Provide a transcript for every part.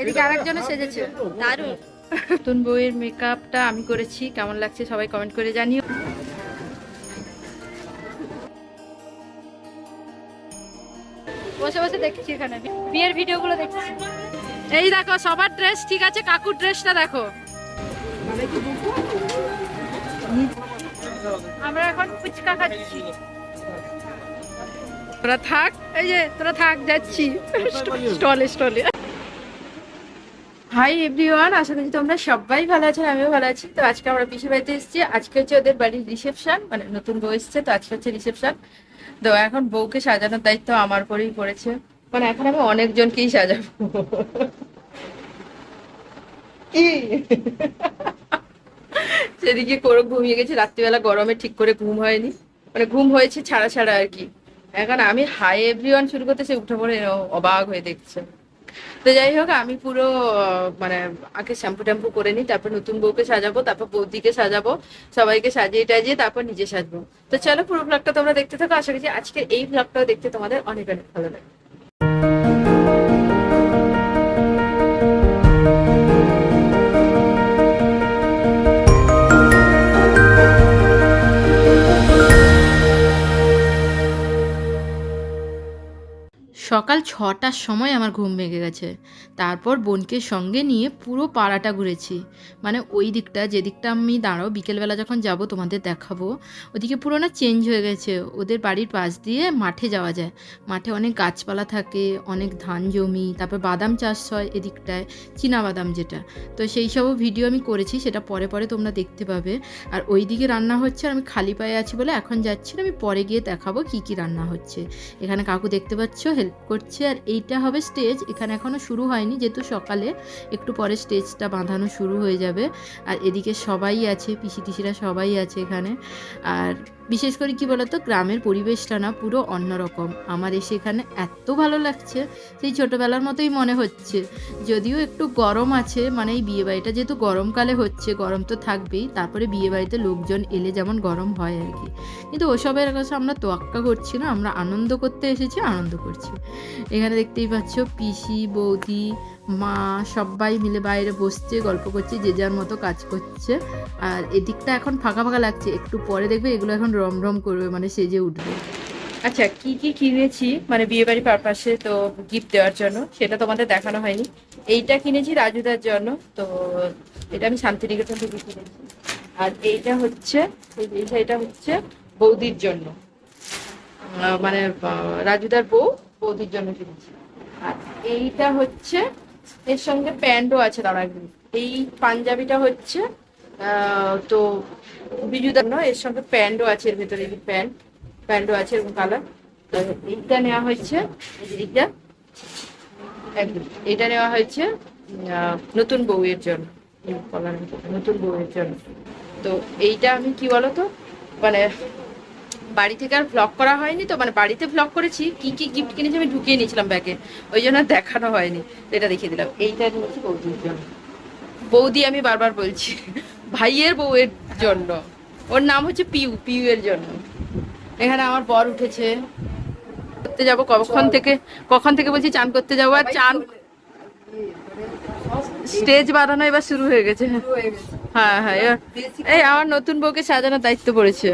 এদিকে আরেকজনে সেজেছে। দারুণ। নতুন বইয়ের মেকআপটা আমি করেছি। কেমন লাগছে সবাই কমেন্ট করে জানিও। বসে বসে দেখছি এখানে। বিয়ের ভিডিওগুলো দেখছি। এই দেখো সবার ড্রেস ঠিক আছে কাকুর ড্রেসটা দেখো। আমরা এখন ফুচকা খাচ্ছি। তোরা থাক এই যে তোরা থাক যাচ্ছি। স্টলে স্টলে। হাই এভরিওয়ান আশা করি তোমরা সবাই ভালো আছো আমিও ভালো আছি। তো আজকে আমরা পিসি বাড়িতে এসেছি। আজকে হচ্ছে ওদের বাড়ির রিসেপশন মানে নতুন বউ এসছে তো আজকে হচ্ছে রিসেপশন। তো এখন বউকে সাজানোর দায়িত্ব আমার পরেই পড়েছে। মানে এখন আমি অনেকজনকেই সাজাবো। কি? সেদিকে করে ঘুমিয়ে গেছে রাত্রিবেলা গরমে ঠিক করে ঘুম হয়নি। মানে ঘুম হয়েছে ছাড়া ছাড়া আর কি। এখন আমি হাই এভরিওয়ান শুরু করতে সে উঠে পড়ে অবাক হয়ে দেখছে। তো যাই হোক, আমি পুরো মানে আগে শ্যাম্পু ট্যাম্পু করে নিই, তারপর নতুন বউকে সাজাবো, তারপর বৌদিকে সাজাবো, সবাইকে সাজিয়ে টাজিয়ে তারপর নিজে সাজবো। তো চলো পুরো ব্লগটা তোমরা দেখতে থাকো, আশা করছি আজকের এই ব্লগটাও দেখতে তোমাদের অনেক অনেক ভালো লাগে সকাল ছটার সময় আমার ঘুম ভেঙে গেছে। তারপর বোনকে সঙ্গে নিয়ে পুরো পাড়াটা ঘুরেছি। মানে ওই দিকটা যেদিকটা আমি দাঁড়াও, বিকেলবেলা যখন যাব তোমাদের দেখাবো, ওদিকে পুরো না চেঞ্জ হয়ে গেছে। ওদের বাড়ির পাশ দিয়ে মাঠে যাওয়া যায়। মাঠে অনেক গাছপালা থাকে, অনেক ধান জমি, তারপর বাদাম চাষ হয় এদিকটায় বাদাম যেটা। তো সেই সবও ভিডিও আমি করেছি, সেটা পরে পরে তোমরা দেখতে পাবে। আর ওই দিকে রান্না হচ্ছে আর আমি খালি পায়ে আছি বলে এখন যাচ্ছি না আমি পরে গিয়ে দেখাবো কি কি রান্না হচ্ছে। এখানে কাকু দেখতে পাচ্ছ হেল্প করছে আর এইটা হবে স্টেজ। এখানে এখনও শুরু হয়নি, যেহেতু সকালে একটু পরে স্টেজটা বাঁধানো শুরু হয়ে যাবে। আর এদিকে সবাই আছে পিসি টিসিরা সবাই আছে এখানে। আর বিশেষ করে কি বলতো, গ্রামের পরিবেশটা না পুরো অন্যরকম। আমার এসে এখানে এত ভালো লাগছে, সেই ছোটোবেলার মতোই মনে হচ্ছে। যদিও একটু গরম আছে মানে এই বিয়ে বাড়িটা যেহেতু গরমকালে হচ্ছে, গরম তো থাকবেই, তারপরে বিয়ে বাড়িতে লোকজন এলে যেমন গরম হয় আর কি। কিন্তু ওসবের কাছে আমরা তোয়াক্কা করছি না, আমরা আনন্দ করতে এসেছি, আনন্দ করছি। এখানে দেখতেই পাচ্ছ পিসি, বৌদি মা সবাই মিলে বাইরে বসছে, গল্প করছে, যে যার মতো কাজ করছে। আর এদিকটা এখন ফাঁকা ফাঁকা লাগছে, একটু পরে দেখবে এগুলো এখন রমরম করবে মানে সেজে উঠবে। আচ্ছা কি কি কিনেছি মানে বিয়ে বাড়ি পারপাসে তো গিফট দেওয়ার জন্য, সেটা তোমাদের দেখানো হয়নি। এইটা কিনেছি রাজুদার জন্য, তো এটা আমি শান্তিনিকেতন থেকে কিনেছি। আর এইটা হচ্ছে এই এটা হচ্ছে বৌদির জন্য। মানে রাজুদার বউ বৌদির জন্য কিনেছি। আর এইটা হচ্ছে এর সঙ্গে প্যান্টও আছে দাঁড়া এই পাঞ্জাবিটা হচ্ছে তো বিজুদার নয় এর সঙ্গে প্যান্টও আছে এর ভেতরে, এই প্যান্ট, প্যান্টও আছে এরকম কালার তো এইটা নেওয়া হয়েছে এইটা। একদম এটা নেওয়া হয়েছে নতুন বউয়ের জন্য। নতুন বউয়ের জন্য। তো এইটা আমি কি বলতো? মানে বাড়ি থেকে আর ভ্লগ করা হয়নি তো মানে বাড়িতে ভ্লগ করেছি কি কি গিফট কিনেছি আমি ঢুকিয়ে নিয়েছিলাম ব্যাগে ওই জন্য দেখানো হয়নি তো এটা দেখিয়ে দিলাম। এইটা নিয়েছি বৌদির জন্য। বৌদি আমি বারবার বলছি ভাইয়ের বউয়ের জন্য ওর নাম হচ্ছে পিউ পিউ এর জন্য। এখানে আমার বর উঠেছে করতে যাব কখন থেকে কখন থেকে বলছি চান করতে যাব আর চান স্টেজ বাঁধানো এবার শুরু হয়ে গেছে। হ্যাঁ হ্যাঁ এই আমার নতুন বউকে সাজানোর দায়িত্ব পড়েছে।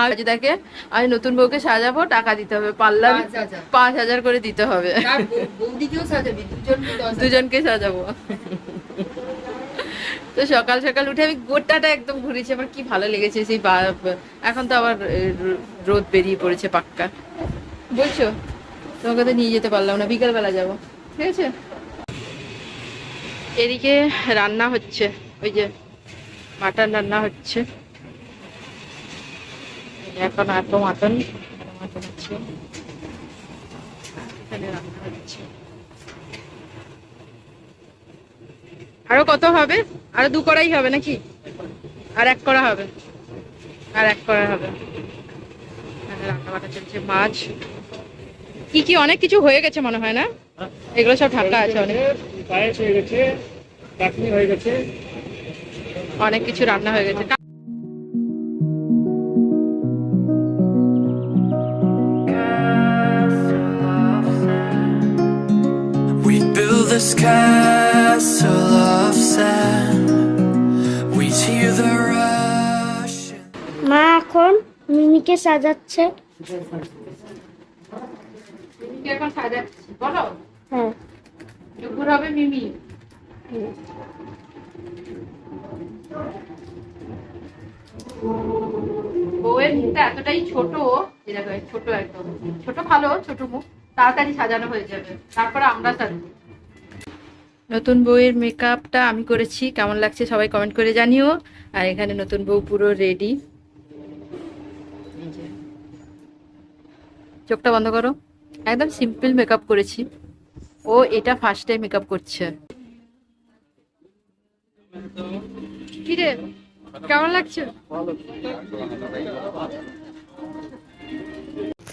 আর দেখে আমি নতুন বউকে সাজাবো টাকা দিতে হবে। পার্লার পাঁচ হাজার। করে দিতে হবে। দুজনকে সাজাবো। তো সকাল সকাল উঠে আমি গোটাটা একদম ঘুরেছি আমার কি ভালো লেগেছে সেই এখন তো আবার রোদ বেরিয়ে পড়েছে পাক্কা। বলছো? তোমাকে তো নিয়ে যেতে পারলাম না বিকালবেলা যাব। ঠিক আছে? এদিকে রান্না হচ্ছে ওই যে মাটন রান্না হচ্ছে। এখন এত মাটন মাটন আছে আরও কত হবে? আরও দু কড়াই হবে নাকি? আর এক করা হবে। আর এক করা হবে। চলছে মাছ। কি কি অনেক কিছু হয়ে গেছে মনে হয় না? এগুলো সব ঢাকা আছে অনেক। হয়ে গেছে হয়ে গেছে। অনেক কিছু রান্না হয়ে গেছে। This castle of sand. We hear the rush. মা এখন মিমিকে সাজাচ্ছে। মিমিকে এখন সাজাচ্ছি বলো? হ্যাঁ। টুকুর হবে মিমি। বউয়ের মুখটা এতটাই ছোট ছোট একদম। ছোট ভালো ছোট মুখ। তাড়াতাড়ি সাজানো হয়ে যাবে। তারপরে আমরা সাজবো। নতুন বউয়ের মেকআপটা আমি করেছি। কেমন লাগছে সবাই কমেন্ট করে জানিও। আর এখানে নতুন বউ পুরো রেডি চোখটা বন্ধ করো। একদম সিম্পল মেকআপ করেছি। ও এটা ফার্স্ট টাইম মেকআপ করছে। কেমন লাগছে?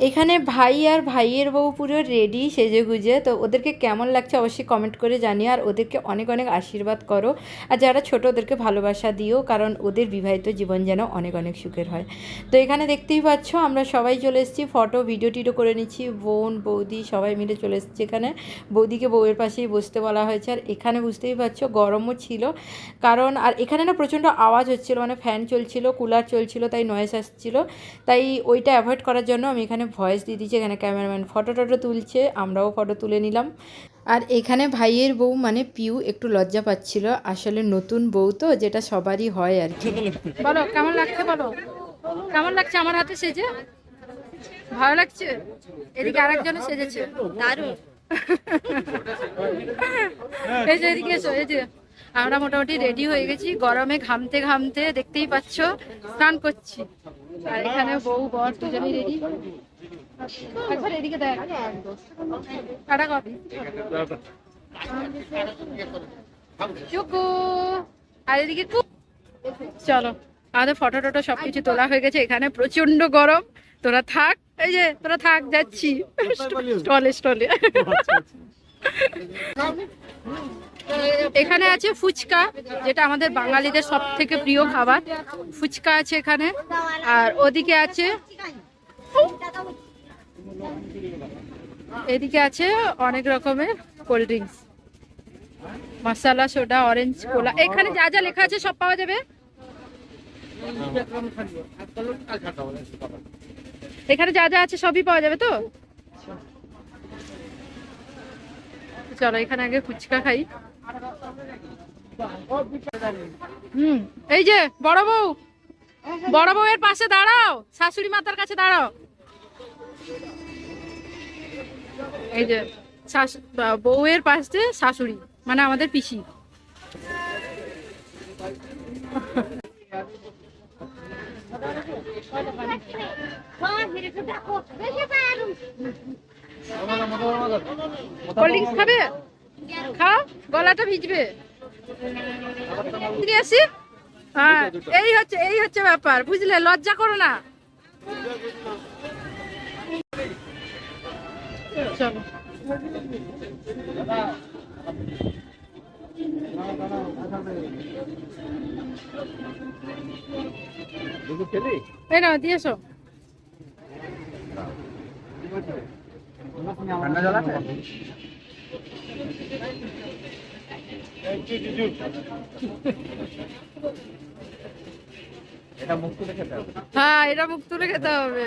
এখানে ভাই আর ভাইয়ের বউ পুরো রেডি সেজে গুজে তো ওদেরকে কেমন লাগছে অবশ্যই কমেন্ট করে জানিও, আর ওদেরকে অনেক অনেক আশীর্বাদ করো। আর যারা ছোট, ওদেরকে ভালোবাসা দিও, কারণ ওদের বিবাহিত জীবন যেন অনেক অনেক সুখের হয়। তো এখানে দেখতেই পাচ্ছ, আমরা সবাই চলে এসেছি ফটো ভিডিও টিডিও করে নিচ্ছি। বোন, বৌদি সবাই মিলে চলে এসেছি এখানে। বৌদিকে বউয়ের পাশেই বসতে বলা হয়েছে। আর এখানে বুঝতেই পারছ গরমও ছিল। কারণ, আর এখানে না প্রচণ্ড আওয়াজ হচ্ছিল মানে ফ্যান চলছিল কুলার চলছিল, তাই নয়েস আসছিল। তাই ওইটা অ্যাভয়েড করার জন্য আমি এখানে ভয়েস দিয়ে দিচ্ছে এখানে ক্যামেরাম্যান ফটো টটো তুলছে, আমরাও ফটো তুলে নিলাম। আর এখানে ভাইয়ের বউ মানে পিউ একটু লজ্জা পাচ্ছিল, আসলে নতুন বউ তো, যেটা সবারই হয় আর কি। বলো, কেমন লাগছে বলো? কেমন লাগছে আমার হাতে সেজে? ভালো লাগছে? এদিকে আরেকজন সেজেছে। দারুণ। এই যে এদিকে এসো, এই যে। আমরা মোটামুটি রেডি হয়ে গেছি, গরমে ঘামতে ঘামতে দেখতেই পাচ্ছ, স্নান করছি। আর এখানে বউ, বর, দুজনেই রেডি এদিকে চলো, আমাদের ফটো টটো সবকিছু তোলা হয়ে গেছে। এখানে প্রচণ্ড গরম। তোরা থাক, এই যে, তোরা থাক, যাচ্ছি। স্টলে স্টলে। এখানে আছে ফুচকা, যেটা আমাদের বাঙালিদের সব থেকে প্রিয় খাবার। ফুচকা আছে এখানে। আর ওদিকে আছে এদিকে আছে অনেক রকমের cold drinks masala, soda orange cola এখানে যা যা লেখা আছে সব পাওয়া যাবে? এখানে যা যা আছে সবই পাওয়া যাবে তো? চলো এখানে আগে ফুচকা খাই। হুম, এই যে বড় বউ। বড় বউয়ের পাশে দাঁড়াও। শাশুড়ি মাতার কাছে দাঁড়াও। এই যে বউয়ের পাশে শাশুড়ি মানে আমাদের পিসি। কোল্ড খাবে? খাও গলাটা ভিজবে। আসি? হ্যাঁ এই হচ্ছে এই হচ্ছে ব্যাপার, বুঝলে? লজ্জা করো না। চলো। এই নাও দিয়ে এসো। হ্যাঁ এটা মুখ তুলে খেতে হবে।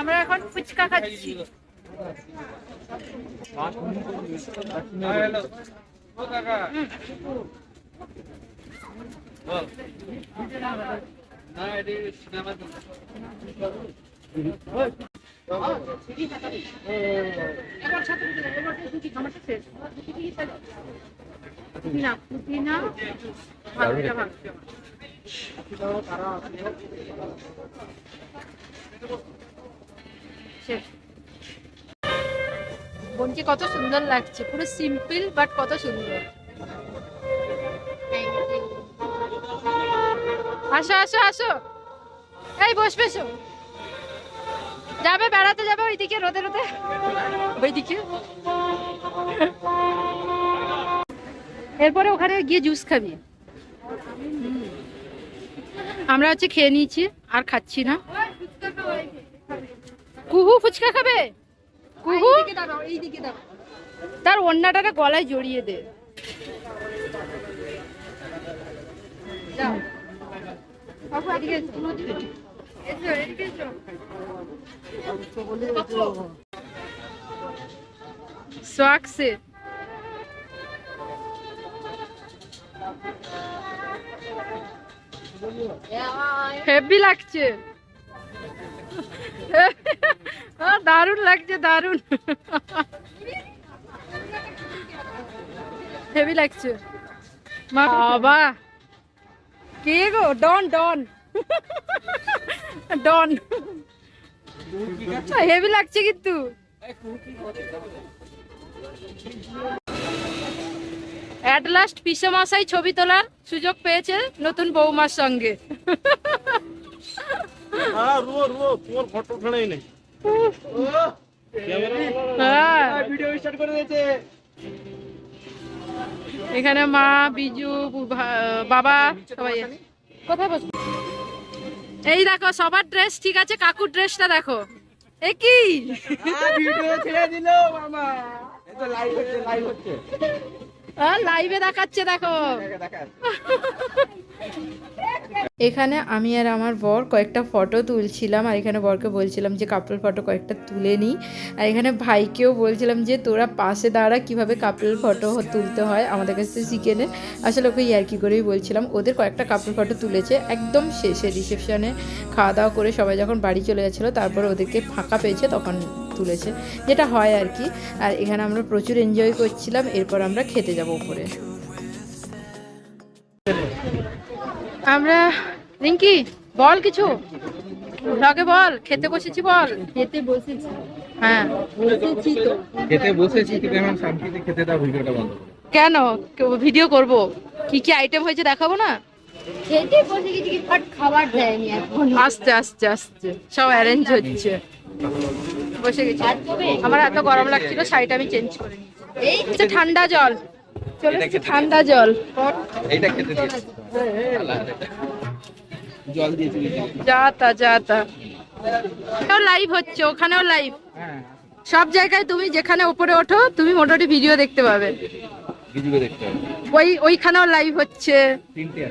আমরা এখন ফুচকা খাচ্ছি। পুদিনা ভালোটা ভালো। শেষ। বোনকে কত সুন্দর লাগছে, পুরো সিম্পল বাট কত সুন্দর। আসো আসো আসো। এই, বসবে, এসো। যাবে, বেড়াতে যাবে ওইদিকে, রোদে রোদে। ওইদিকে। এরপরে ওখানে গিয়ে জুস খাবি। আমরা হচ্ছে খেয়ে নিয়েছি, আর খাচ্ছি না। কুহু ফুচকা খাবে? কুহু? তার অন্যটাকে গলায় জড়িয়ে দে। হেভি লাগছে। দারুণ লাগছে, দারুণ। হেভি লাগছে। বাবা। কে গো? ডন ডন ডন হেভি লাগছে কিন্তু। অ্যাট লাস্ট পিসেমশাই ছবি তোলার সুযোগ পেয়েছে নতুন বৌমার সঙ্গে। হ্যাঁ তোমার ফটো নেই। হ্যাঁ। ভিডিও স্টার্ট করে দিয়েছে। এখানে মা বিজু বাবা সবাই কোথায় বসবো এই দেখো সবার ড্রেস ঠিক আছে কাকুর ড্রেসটা দেখো। এ কি? ভিডিও ছেড়ে দিল মামা। এটা লাইভ হচ্ছে লাইভ হচ্ছে। লাইভে দেখাচ্ছে, দেখো। এখানে আমি আর আমার বর কয়েকটা ফটো তুলছিলাম, আর এখানে বরকে বলছিলাম যে কাপল ফটো কয়েকটা তুলে নিই আর এখানে ভাইকেও বলছিলাম যে, তোরা পাশে দাঁড়া, কীভাবে কাপল ফটো তুলতে হয় আমাদের কাছ থেকে শিখে নে। আসলে ওকে ইয়ার্কি করেই বলছিলাম, ওদের কয়েকটা কাপল ফটো তুলেছে একদম শেষে রিসেপশনে খাওয়া দাওয়া করে সবাই যখন বাড়ি চলে যাচ্ছিল, তারপর ওদেরকে ফাঁকা পেয়েছে, তখন তুলেছে যেটা হয় আর কি। আর এখানে আমরা প্রচুর এনজয় করছিলাম এরপর আমরা খেতে যাব উপরে। আমরা রিঙ্কি বল কিছু? ব্লগে বল খেতে বসেছি বল। খেতে বসেছি। হ্যাঁ। বসেছি তো। খেতে বসেছি কিন্তু এখন শান্তিতে খেতে দাও ভিডিওটা বন্ধ কেন? ভিডিও করব? কি কি আইটেম হয়েছে দেখাবো না? খেতে বসে গেছি বাট খাবার দেয়নি এখন। আস্তে আস্তে আস্তে। সব অ্যারেঞ্জ হচ্ছে। বসে গেছি। আমার এত গরম লাগছিল শাড়িটা আমি চেঞ্জ করে নিয়েছি। এই আচ্ছা ঠান্ডা জল। চলে ঠান্ডা জল। এইটা খেতে জল দিয়ে যা তা যা তা। লাইভ হচ্ছে ওখানেও লাইভ হ্যাঁ সব জায়গায় তুমি যেখানে উপরে ওঠো তুমি মোটামুটি ভিডিও দেখতে পাবে। ভিডিও দেখতে হবে ওই ওইখানেও লাইভ হচ্ছে। তিনটে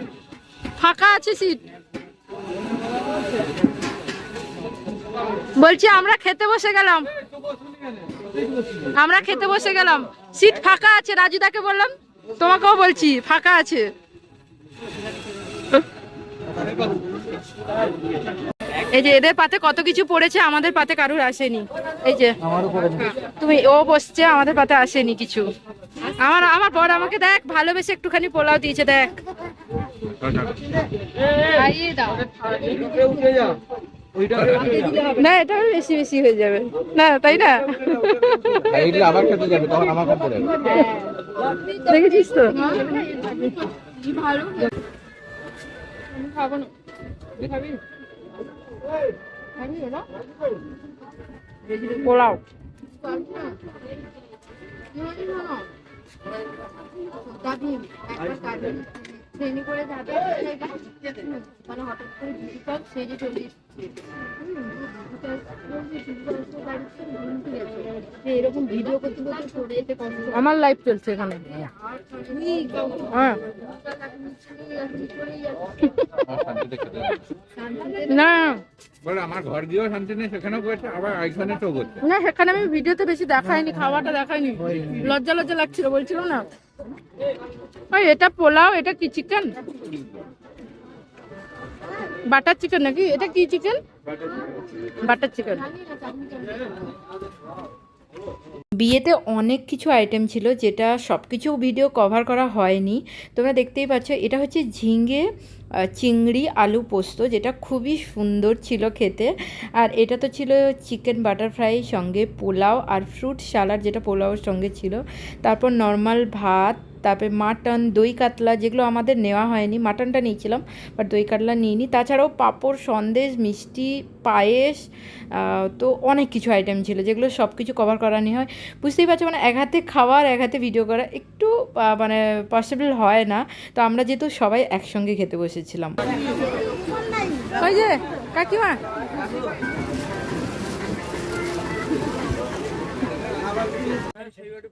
ফাঁকা আছে সিট বলছি আমরা খেতে বসে গেলাম। আমরা খেতে বসে গেলাম। সিট ফাঁকা আছে রাজুদাকে বললাম তোমাকেও বলছি ফাঁকা আছে। এই যে এদের পাতে কত কিছু পড়েছে আমাদের পাতে কারুর আসেনি। এই যে তুমি ও বসছে আমাদের পাতে আসেনি কিছু। আমার আমার বর আমাকে দেখ ভালোবেসে একটুখানি পোলাও দিয়েছে দেখ। দাও। না এটা বেশি বেশি হয়ে যাবে। না তাই না? আর আবার খেতে যাবে তখন আমার কাছে যাবে। দেখেছিস তো? খাব না খাবি খাবি ওটা পোলাও ট্রেনে করে যাবে মানে হঠাৎ করে চলে এসছে। এরকম ভিডিও করতে করতে চলে যেতে আমার লাইফ চলছে এখানে। হ্যাঁ না। বলে আমার ঘর গিয়েও শান্তি নেই সেখানেও করেছে আবার এখানে তো করছে। না সেখানে আমি ভিডিওতে বেশি দেখাইনি খাওয়াটা দেখাইনি। লজ্জা লজ্জা লাগছিল বলছিল না। ওই এটা পোলাও এটা কি চিকেন বাটার চিকেন নাকি? এটা কি চিকেন বাটার চিকেন বিয়েতে অনেক কিছু আইটেম ছিল যেটা সব কিছু ভিডিও কভার করা হয়নি। তোমরা দেখতেই পাচ্ছ, এটা হচ্ছে ঝিঙে চিংড়ি, আলু পোস্ত, যেটা খুবই সুন্দর ছিল খেতে। আর এটা তো ছিল চিকেন বাটার ফ্রাই সঙ্গে পোলাও আর ফ্রুট সালাড যেটা পোলাওর সঙ্গে ছিল। তারপর নর্মাল ভাত তারপরে মাটন, দই কাতলা যেগুলো আমাদের নেওয়া হয়নি, মাটনটা নিয়েছিলাম বাট দই কাতলা নিইনি। তাছাড়াও পাঁপড়, সন্দেশ, মিষ্টি, পায়েস তো অনেক কিছু আইটেম ছিল, যেগুলো সব কিছু কভার করানি হয়। বুঝতেই পারছ মানে এক হাতে খাওয়ার, এক হাতে ভিডিও করা একটু মানে পসিবল হয় না। তো আমরা যেহেতু সবাই একসঙ্গে খেতে বসেছিলাম। কাকিমা?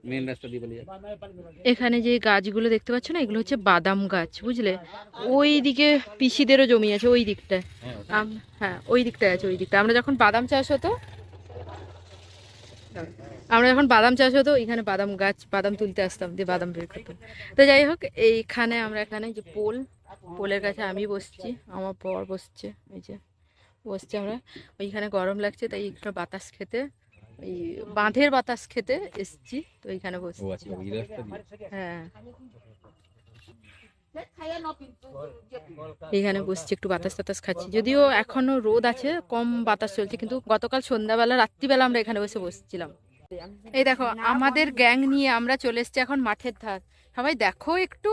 মেন রাস্তা দিয়ে বলি এখানে যে গাছগুলো দেখতে পাচ্ছ না এগুলো হচ্ছে বাদাম গাছ বুঝলে? ওই দিকে পিসিদেরও জমি আছে ওই দিকটায়। আম- হ্যাঁ ওই দিকটায় আছে ওই দিকটা। আমরা যখন বাদাম চাষ হতো আমরা যখন বাদাম চাষ হতো এখানে বাদাম গাছ বাদাম তুলতে আসতাম দিয়ে বাদাম বের করতাম। তো যাই হোক এইখানে আমরা এখানে যে পোল পোলের কাছে আমি বসছি আমার বর বসছে এই যে। বসছি আমরা। ওইখানে গরম লাগছে তাই একটু বাতাস খেতে। ওই বাঁধের বাতাস খেতে এসছি তো এইখানে ও বসছি আচ্ছা দিয়ে। হ্যাঁ। এখানে বসছি একটু বাতাস টাতাস খাচ্ছি। যদিও এখনও রোদ আছে কম বাতাস চলছে কিন্তু গতকাল সন্ধ্যাবেলা রাত্রিবেলা আমরা এখানে বসে বসছিলাম। এই দেখো আমাদের গ্যাং নিয়ে আমরা চলে এসছি এখন মাঠের ধার। সবাই দেখো একটু।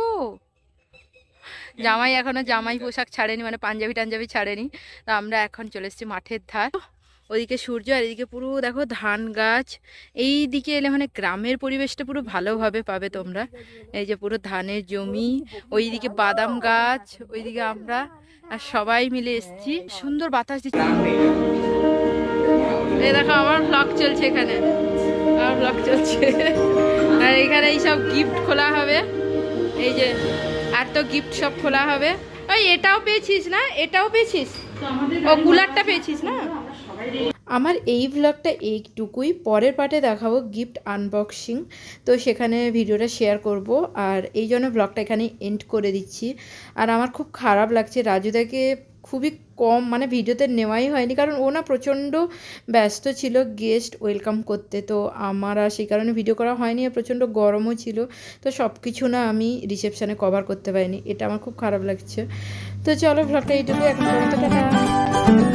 জামাই এখনও জামাই পোশাক ছাড়েনি মানে পাঞ্জাবি টাঞ্জাবি ছাড়েনি। তো আমরা এখন চলে এসছি মাঠের ধার। ওদিকে সূর্য আর এদিকে পুরো দেখো ধান গাছ। এই দিকে এলে মানে গ্রামের পরিবেশটা পুরো ভালোভাবে পাবে তোমরা। এই যে পুরো ধানের জমি, ওইদিকে বাদাম গাছ, ওইদিকে আমরা আর সবাই মিলে এসেছি। সুন্দর বাতাস দিচ্ছে। এই দেখো আমার ব্লগ চলছে এখানে। আমার ব্লগ চলছে। আর এখানে এই সব গিফট খোলা হবে। এই যে, আর তো গিফট সব খোলা হবে। ওই এটাও পেয়েছিস না? এটাও পেয়েছিস? ও কুলারটা পেয়েছিস না? আমার এই ভ্লগটা এইটুকুই। পরের পার্টে দেখাবো গিফট আনবক্সিং তো সেখানে ভিডিওটা শেয়ার করব। আর এই জন্য ভ্লগটা এখানে এন্ড করে দিচ্ছি। আর আমার খুব খারাপ লাগছে। রাজুদাকে খুবই কম মানে ভিডিওতে নেওয়াই হয়নি। কারণ ও না প্রচণ্ড ব্যস্ত ছিল গেস্ট ওয়েলকাম করতে। তো আমার আর সেই কারণে ভিডিও করা হয়নি আর প্রচণ্ড গরমও ছিল। তো সব কিছু না আমি রিসেপশানে কভার করতে পারিনি। এটা আমার খুব খারাপ লাগছে। তো চলো ভ্লগটা এইটুকু এখন পর্যন্ত